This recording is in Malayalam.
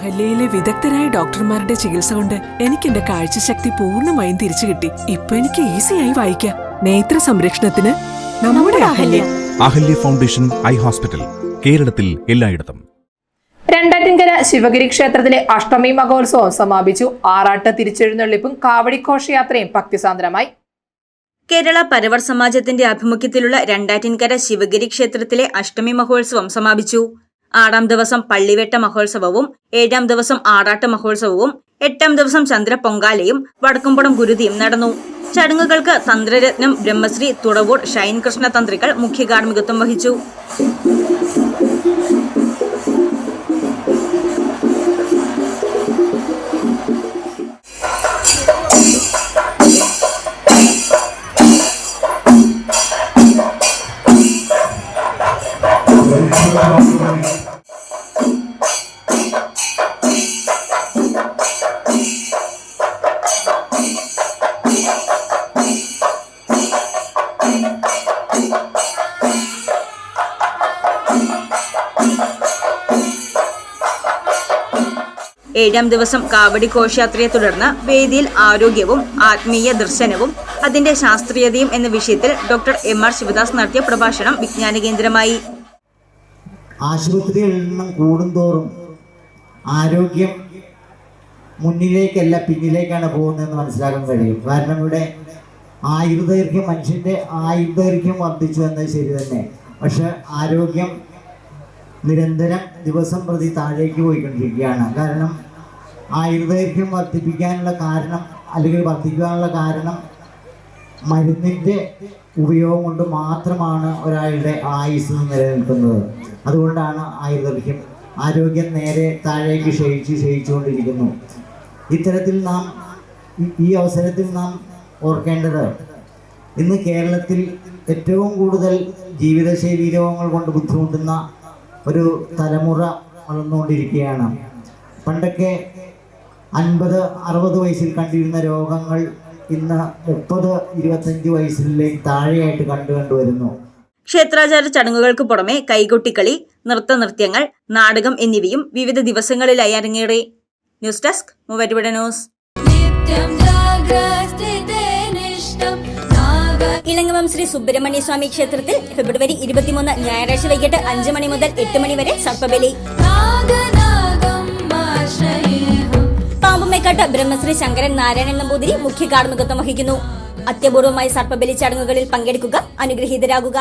അഹല്യയിലെ വിദഗ്ധരായ ഡോക്ടർമാരുടെ ചികിത്സ കൊണ്ട് എനിക്ക് എന്റെ കാഴ്ചശക്തി പൂർണമായും തിരിച്ചു കിട്ടി. ഇപ്പൊ എനിക്ക് ഈസിയായി വായിക്കാം. നേത്ര സംരക്ഷണത്തിന് നമ്മുടെ Ahalya. Ahalya. Foundation eye hospital കേരളത്തിൽ എല്ലായിടത്തും. രണ്ടാറ്റിൻകര ശിവഗിരി ക്ഷേത്രത്തിലെ അഷ്ടമി മഹോത്സവം സമാപിച്ചു. ആറാട്ട് തിരിച്ചെഴുന്നള്ളിപ്പും കാവടിഘോഷയാത്രയും ഭക്തിസാന്ദ്രമായി. കേരള പരവർ സമാജത്തിന്റെ ആഭിമുഖ്യത്തിലുള്ള രണ്ടാറ്റിൻകര ശിവഗിരി ക്ഷേത്രത്തിലെ അഷ്ടമി മഹോത്സവം സമാപിച്ചു. ആറാം ദിവസം പള്ളിവേട്ട മഹോത്സവവും ഏഴാം ദിവസം ആറാട്ട് മഹോത്സവവും എട്ടാം ദിവസം ചന്ദ്രപൊങ്കാലയും വടക്കുംപടം ഗുരുതിയും നടന്നു. ചടങ്ങുകൾക്ക് തന്ത്രരത്നം ബ്രഹ്മശ്രീ തുടവൂർ ഷൈൻ കൃഷ്ണ തന്ത്രികൾ മുഖ്യ കാർമ്മികത്വം വഹിച്ചു ഏഴാം ദിവസം കാവടി ഘോഷയാത്രയെ തുടർന്ന് വേദിയിൽ ആരോഗ്യവും ആത്മീയ ദർശനവും അതിന്റെ ശാസ്ത്രീയതയും എന്ന വിഷയത്തിൽ ഡോക്ടർ എം ആർ ശിവദാസ് നടത്തിയ പ്രഭാഷണം വിജ്ഞാന കേന്ദ്രമായി. ആശുപത്രികളിൽ എണ്ണം കൂടുന്തോറും ആരോഗ്യം മുന്നിലേക്കല്ല പിന്നിലേക്കാണ് പോകുന്നതെന്ന് മനസ്സിലാക്കാൻ കഴിയും. കാരണം ഇവിടെ ആയുർദൈർഘ്യം മനുഷ്യന്റെ ആയുർദൈർഘ്യം വർദ്ധിച്ചു എന്നത് ശരി തന്നെ. പക്ഷെ ആരോഗ്യം നിരന്തരം ദിവസം പ്രതി താഴേക്ക് പോയിക്കൊണ്ടിരിക്കുകയാണ്. കാരണം ആയുർദൈർഘ്യം വർദ്ധിപ്പിക്കാനുള്ള കാരണം അല്ലെങ്കിൽ വർദ്ധിക്കാനുള്ള കാരണം മരുന്നിന്റെ ഉപയോഗം കൊണ്ട് മാത്രമാണ് ഒരാളുടെ ആയുസ് നിലനിൽക്കുന്നത്. അതുകൊണ്ടാണ് ആയുർദൈർഘ്യം ആരോഗ്യം നേരെ താഴേക്ക് ക്ഷയിച്ച് ക്ഷയിച്ചുകൊണ്ടിരിക്കുന്നു. ഇത്തരത്തിൽ നാം ഈ- അവസരത്തിൽ നാം ഓർക്കേണ്ടത് ഇന്ന് കേരളത്തിൽ ഏറ്റവും കൂടുതൽ ജീവിതശൈലി രോഗങ്ങൾ കൊണ്ട് ബുദ്ധിമുട്ടുന്ന ഒരു തലമുറ വളർന്നുകൊണ്ടിരിക്കുകയാണ്. പണ്ടൊക്കെ അൻപത് അറുപത് വയസ്സിൽ കണ്ടിരുന്ന രോഗങ്ങൾ ഇന്ന് മുപ്പത് ഇരുപത്തഞ്ച് വയസ്സിലേക്ക് താഴെയായിട്ട് കണ്ടു കണ്ടുവരുന്നു. ക്ഷേത്രാചാര ചടങ്ങുകൾക്ക് പുറമെ കൈകൊട്ടിക്കളി നൃത്ത നൃത്യങ്ങൾ നാടകം എന്നിവയും വിവിധ ദിവസങ്ങളിലായി അരങ്ങേറി. News desk Muvattupuzha news. Elangavam Sree Subrahmanya Swami ക്ഷേത്രത്തിൽ ഫെബ്രുവരി ഇരുപത്തിമൂന്ന് ഞായറാഴ്ച വൈകിട്ട് അഞ്ചു മണി മുതൽ എട്ട് മണി വരെ സർപ്പബലി. പാമ്പുമേക്കാട്ട് ബ്രഹ്മശ്രീ ശങ്കരൻ നാരായണൻ നമ്പൂതിരി മുഖ്യ കാർമ്മികത്വം വഹിക്കുന്നു. അത്യപൂർവമായ സർപ്പബലി ചടങ്ങുകളിൽ പങ്കെടുക്കുക അനുഗ്രഹീതരാകുക.